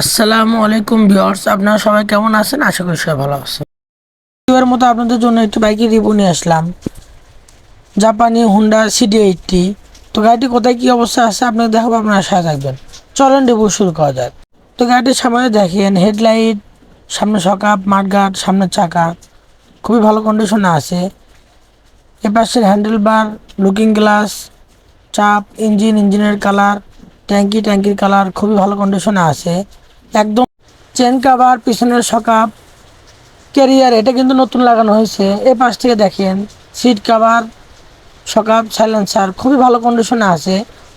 আসসালামু আলাইকুম ভিউয়ার্স, আপনারা সবাই কেমন আছেন? আশা করি সবাই ভালো আছেন। এবার মতো আপনাদের জন্য একটি বাইকের রিভিউ নিয়ে আসলাম। জাপানি হুন্ডা সিডি এইটটি তো গাড়িটি কোথায় কী অবস্থা আছে আপনাকে দেখাবো, আপনারা সাথে থাকবেন। চলেন রিভিউ শুরু করা যাক। তো গাড়িটির সামনে দেখেন, হেডলাইট, সামনে সকাপ মাঠগার্ড সামনের চাকা। খুবই ভালো কন্ডিশনে আছে। এ পাশের হ্যান্ডেল বার লুকিং গ্লাস চাপ ইঞ্জিন ইঞ্জিনের কালার ট্যাঙ্কি, ট্যাঙ্কির কালার খুবই ভালো কন্ডিশনে আছে। একদম চেন কাভার পিছনের সকাপ ক্যারিয়ার এটা কিন্তু নতুন লাগানো হয়েছে। এ পাশ থেকে দেখেন সিট কাভার সকাপ সাইলেন্সার খুবই ভালো কন্ডিশনে আছে।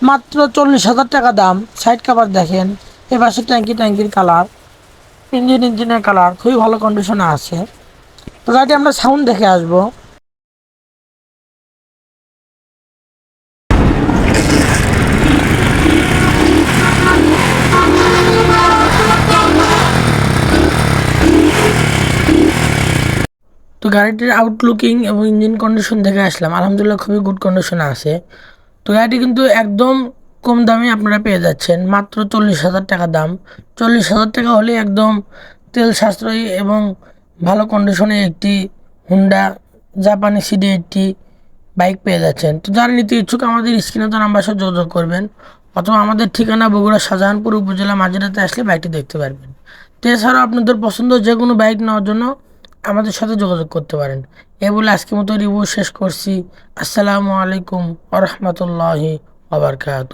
মাত্র চল্লিশ হাজার টাকা দাম সাইড কাভার দেখেন, এ পাশে ট্যাঙ্কি, ট্যাঙ্কির কালার ইঞ্জিন, ইঞ্জিনের কালার খুবই ভালো কন্ডিশনে আছে। তো গাড়িটি আমরা সাউন্ড দেখে আসব। তো গাড়িটির আউটলুকিং এবং ইঞ্জিন কন্ডিশন দেখে আসলাম। আলহামদুলিল্লাহ খুবই গুড কন্ডিশনে আছে। তো গাড়িটি কিন্তু একদম কম দামে আপনারা পেয়ে যাচ্ছেন। মাত্র চল্লিশ হাজার টাকা দাম। চল্লিশ হাজার টাকা হলে একদম তেল সাশ্রয়ী এবং ভালো কন্ডিশনে একটি হুন্ডা জাপানি সিডি একটি বাইক পেয়ে যাচ্ছেন। তো যারা নিতে ইচ্ছুক আমাদের স্ক্রিনে তো নাম্বার সাথে যোগাযোগ করবেন অথবা আমাদের ঠিকানা বগুড়া শাহজাহানপুর উপজেলা মাঝিরাতে আসলে বাইকটি দেখতে পারবেন। তো এছাড়াও আপনাদের পছন্দ যে কোনো বাইক নেওয়ার জন্য আমাদের সাথে যোগাযোগ করতে পারেন। এ বলে আজকের মতো রিভিউ শেষ করছি। আসসালামু আলাইকুম আ রহমতুল্লাহি আবরকাত